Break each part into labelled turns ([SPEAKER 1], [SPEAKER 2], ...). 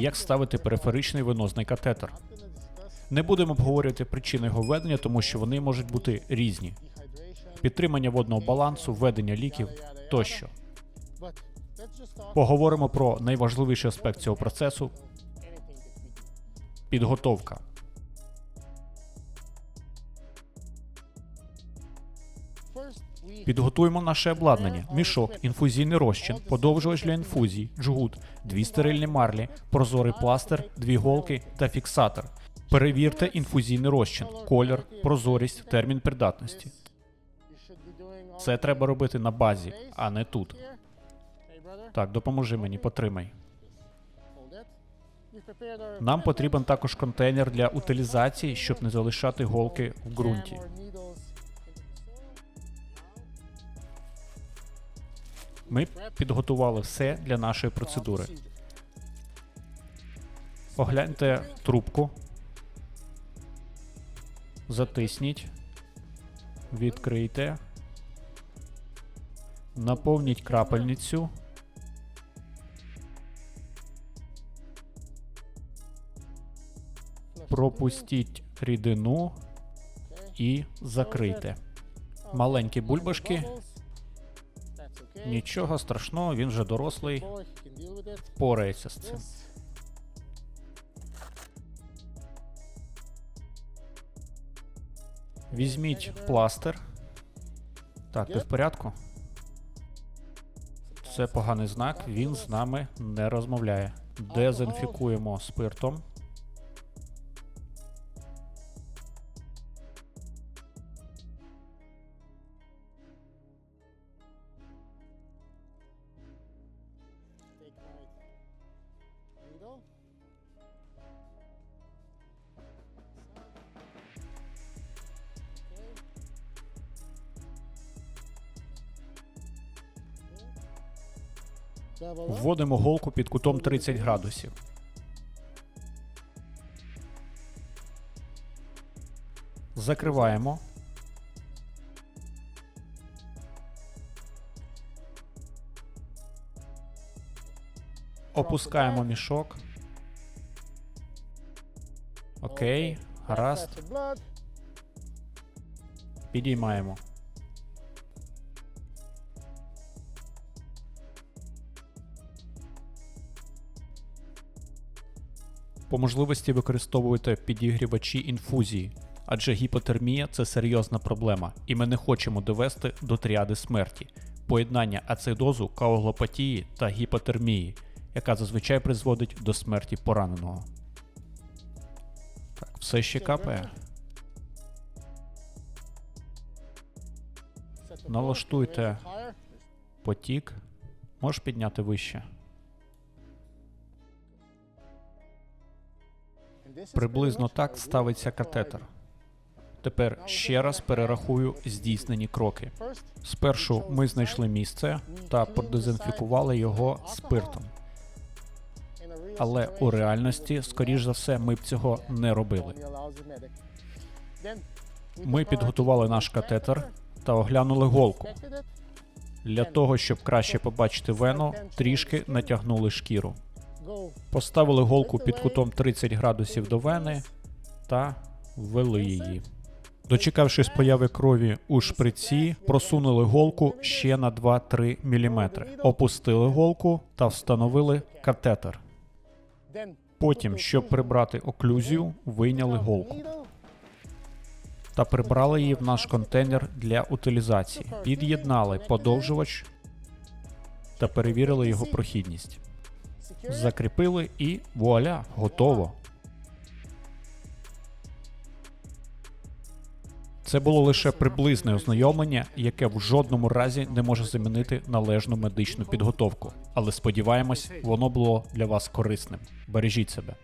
[SPEAKER 1] як ставити периферичний венозний катетер. Не будемо обговорювати причини його введення, тому що вони можуть бути різні: підтримання водного балансу, введення ліків тощо. Поговоримо про найважливіший аспект цього процесу підготовка. Підготуємо наше обладнання: мішок, інфузійний розчин, подовжувач для інфузій, джгут, дві стерильні марлі, прозорий пластир, дві голки та фіксатор. Перевірте інфузійний розчин, колір, прозорість, термін придатності. Це треба робити на базі, а не тут. Так, допоможи мені, потримай. Нам потрібен також контейнер для утилізації, щоб не залишати голки в ґрунті. Ми підготували все для нашої процедури. Погляньте трубку. Затисніть. Відкрийте. Наповніть крапельницю. Пропустіть рідину і закрийте. Маленькі бульбашки. Нічого страшного, він вже дорослий, порається з цим. Візьміть пластир. Так, ти в порядку? Це поганий знак, він з нами не розмовляє. Дезінфікуємо спиртом. Вводимо голку під кутом 30 градусів. Закриваємо. Опускаємо мішок. Окей, гаразд. Підіймаємо. По можливості використовуйте підігрівачі інфузії, адже гіпотермія це серйозна проблема, і ми не хочемо довести до тріади смерті поєднання ацидозу, каоглопатії та гіпотермії, яка зазвичай призводить до смерті пораненого. Так, все ще капає. Налаштуйте потік. Можеш підняти вище. Приблизно так ставиться катетер. Тепер ще раз перерахую здійснені кроки. Спершу ми знайшли місце та продезінфікували його спиртом. Але у реальності, скоріш за все, ми б цього не робили. Ми підготували наш катетер та оглянули голку. Для того, щоб краще побачити вену, трішки натягнули шкіру. Поставили голку під кутом 30 градусів до вени та ввели її. Дочекавшись появи крові у шприці, просунули голку ще на 2-3 мм. Опустили голку та встановили катетер. Потім, щоб прибрати оклюзію, вийняли голку та прибрали її в наш контейнер для утилізації. Під'єднали подовжувач та перевірили його прохідність. Закріпили і вуаля, готово. Це було лише приблизне ознайомлення, яке в жодному разі не може замінити належну медичну підготовку. Але сподіваємось, воно було для вас корисним. Бережіть себе.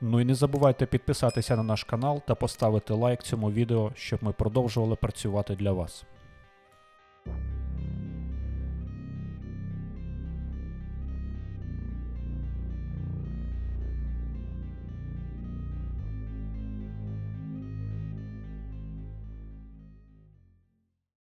[SPEAKER 1] Ну і не забувайте підписатися на наш канал та поставити лайк цьому відео, щоб ми продовжували працювати для вас.